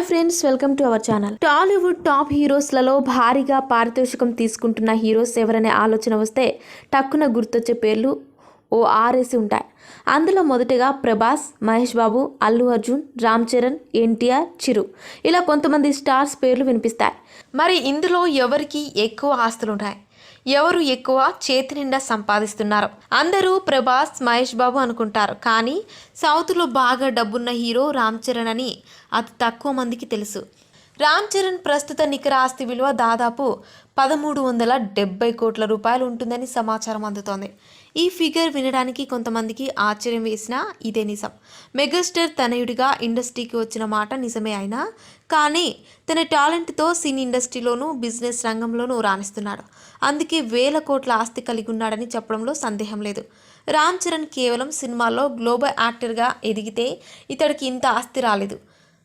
Hi friends welcome to our channel. Tollywood top హీరోస్లలో భారీగా పారితోషికం తీసుకుంటున్న హీరోస్ ఎవరనే ఆలోచన వస్తే టక్కున గుర్తొచ్చే పేర్లు ఓ ఆరేసి ఉంటాయి. అందులో మొదటిగా ప్రభాస్ మహేష్ బాబు అల్లు అర్జున్ రామ్ చరణ్ ఎన్టీఆర్ చిరు. ఇలా కొంతమంది స్టార్స్ పేర్లు వినిపిస్తాయి. మరి ఇందులో ఎవరికి ఎక్కువ ఆస్తులు ఉంటాయి ఎవరు ఎక్కువ చేతి నిండా సంపాదిస్తున్నారు? అందరూ ప్రభాస్ మహేష్ బాబు అనుకుంటారు. కానీ సౌత్లో బాగా డబ్బున్న హీరో రామ్ చరణ్ అని అతి తక్కువ మందికి తెలుసు. రామ్ చరణ్ ప్రస్తుత నికర ఆస్తి విలువ దాదాపు పదమూడు వందల డెబ్బై కోట్ల రూపాయలు ఉంటుందని సమాచారం అందుతోంది. ఈ ఫిగర్ వినడానికి కొంతమందికి ఆశ్చర్యం వేసినా ఇదే నిజం. మెగాస్టార్ తనయుడిగా ఇండస్ట్రీకి వచ్చిన మాట నిజమే అయినా కానీ తన టాలెంట్తో సినీ ఇండస్ట్రీలోనూ బిజినెస్ రంగంలోనూ రాణిస్తున్నాడు. అందుకే వేల కోట్ల ఆస్తి కలిగి ఉన్నాడని చెప్పడంలో సందేహం లేదు. రామ్ చరణ్ కేవలం సినిమాల్లో గ్లోబల్ యాక్టర్గా ఎదిగితే ఇతడికి ఇంత ఆస్తి రాలేదు.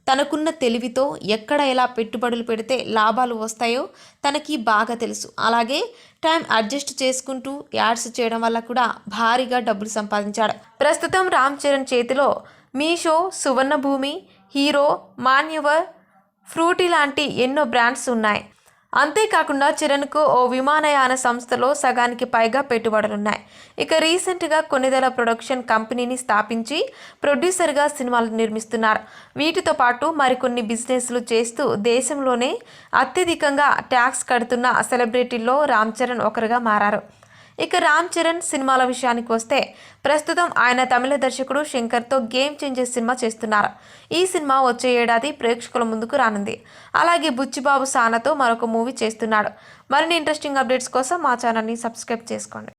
తనకున్న తెలివితో ఎక్కడ ఎలా పెట్టుబడులు పెడితే లాభాలు వస్తాయో తనకి బాగా తెలుసు. అలాగే టైం అడ్జస్ట్ చేసుకుంటూ యాడ్స్ చేయడం వల్ల కూడా భారీగా డబ్బులు సంపాదించాడు. ప్రస్తుతం రామ్ చరణ్ చేతిలో Meesho Suvarnabhumi Hero Manyavar Frooti లాంటి ఎన్నో బ్రాండ్స్ ఉన్నాయి. అంతేకాకుండా చరణ్కు ఓ విమానయాన సంస్థలో సగానికి పైగా పెట్టుబడులున్నాయి. ఇక రీసెంట్గా కొనిదెల ప్రొడక్షన్ కంపెనీని స్థాపించి ప్రొడ్యూసర్గా సినిమాలు నిర్మిస్తున్నారు. వీటితో పాటు మరికొన్ని బిజినెస్లు చేస్తూ దేశంలోనే అత్యధికంగా ట్యాక్స్ కడుతున్న సెలబ్రిటీల్లో రామ్ చరణ్ ఒకరుగా మారారు. ఇక రామ్ చరణ్ సినిమాల విషయానికి వస్తే ప్రస్తుతం ఆయన తమిళ దర్శకుడు శంకర్తో గేమ్ చేంజెస్ సినిమా చేస్తున్నారు. ఈ సినిమా వచ్చే ఏడాది ప్రేక్షకుల ముందుకు రానుంది. అలాగే బుచ్చిబాబు సానతో మరొక మూవీ చేస్తున్నాడు. మరిన్ని ఇంట్రెస్టింగ్ అప్డేట్స్ కోసం మా ఛానల్ని సబ్స్క్రైబ్ చేసుకోండి.